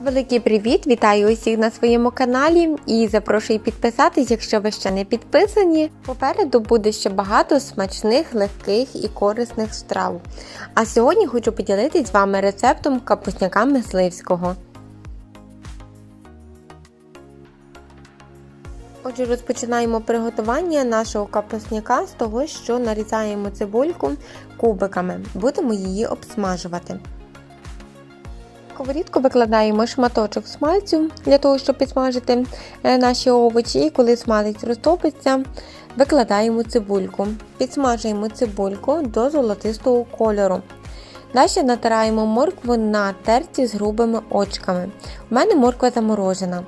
Великий привіт! Вітаю усіх на своєму каналі і запрошую підписатись, якщо ви ще не підписані. Попереду буде ще багато смачних, легких і корисних страв. А сьогодні хочу поділитись з вами рецептом капусняка мисливського. Отже, розпочинаємо приготування нашого капусняка з того, що нарізаємо цибульку кубиками. Будемо її обсмажувати. В сковорідку викладаємо шматочок смальцю для того, щоб підсмажити е, наші овочі. І коли смалець розтопиться, викладаємо цибульку. Підсмажуємо цибульку до золотистого кольору. Далі натираємо моркву на терці з грубими очками. У мене морква заморожена.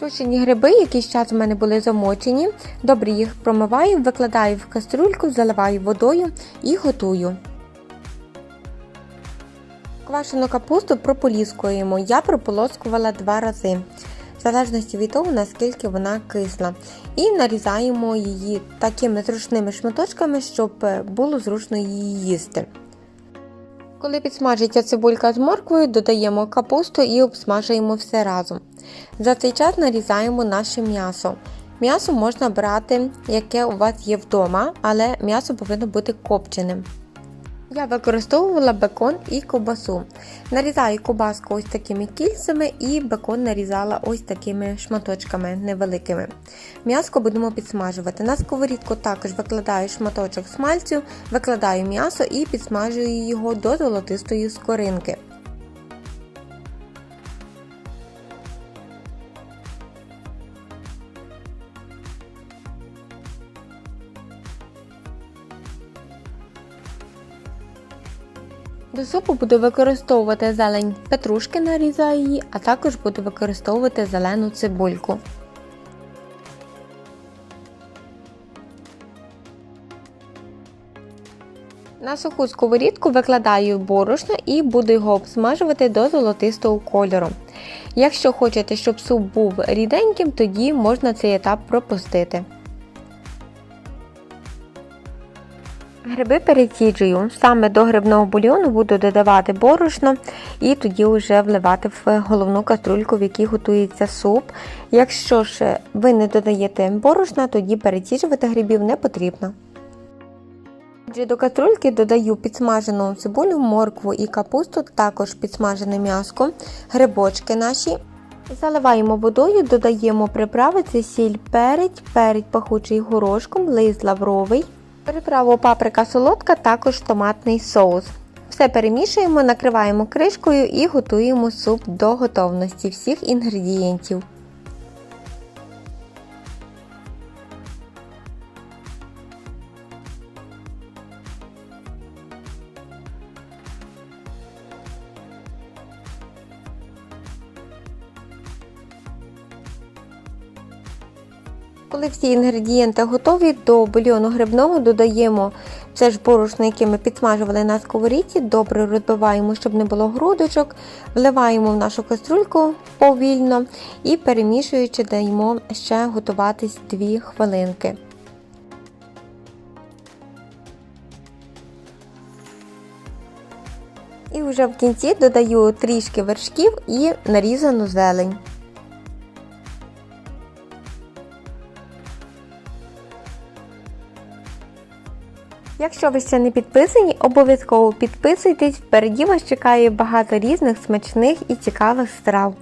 Сушені гриби якийсь час у мене були замочені. Добре їх промиваю, викладаю в каструльку, заливаю водою і готую. Квашену капусту прополіскуємо. Я прополоскувала два рази, в залежності від того, наскільки вона кисла. І нарізаємо її такими зручними шматочками, щоб було зручно її їсти. Коли підсмажиться цибулька з морквою, додаємо капусту і обсмажуємо все разом. За цей час нарізаємо наше м'ясо. М'ясо можна брати, яке у вас є вдома, але м'ясо повинно бути копченим. Я використовувала бекон і ковбасу. Нарізаю ковбаску ось такими кільцями і бекон нарізала ось такими шматочками невеликими. М'яско будемо підсмажувати. На сковорідку також викладаю шматочок смальцю, викладаю м'ясо і підсмажую його до золотистої скоринки. До супу буду використовувати зелень петрушки, нарізаю її, а також буду використовувати зелену цибульку. На суху сковорідку викладаю борошно і буду його обсмажувати до золотистого кольору. Якщо хочете, щоб суп був ріденьким, тоді можна цей етап пропустити. Гриби переціджую. Саме до грибного бульйону буду додавати борошно і тоді вже вливати в головну каструльку, в якій готується суп. Якщо ж ви не додаєте борошна, тоді переціджувати грибів не потрібно. Отже, до каструльки додаю підсмажену цибулю, моркву і капусту, також підсмажене м'яско, грибочки наші. Заливаємо водою, додаємо приправи, це сіль перець, перець пахучий горошком, лист лавровий. Приправу паприка солодка, також томатний соус. Все перемішуємо, накриваємо кришкою і готуємо суп до готовності всіх інгредієнтів. Коли всі інгредієнти готові, до бульйону грибного додаємо це ж борошно, яке ми підсмажували на сковорідці, добре розбиваємо, щоб не було грудочок, вливаємо в нашу каструльку повільно і перемішуючи, даємо ще готуватись 2 хвилинки. І вже в кінці додаю трішки вершків і нарізану зелень. Якщо ви ще не підписані, обов'язково підписуйтесь, впереді вас чекає багато різних смачних і цікавих страв.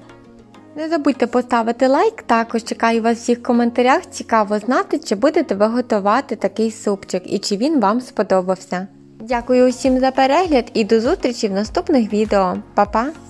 Не забудьте поставити лайк, також чекаю вас в всіх коментарях, цікаво знати, чи будете ви готувати такий супчик і чи він вам сподобався. Дякую усім за перегляд і до зустрічі в наступних відео. Па-па!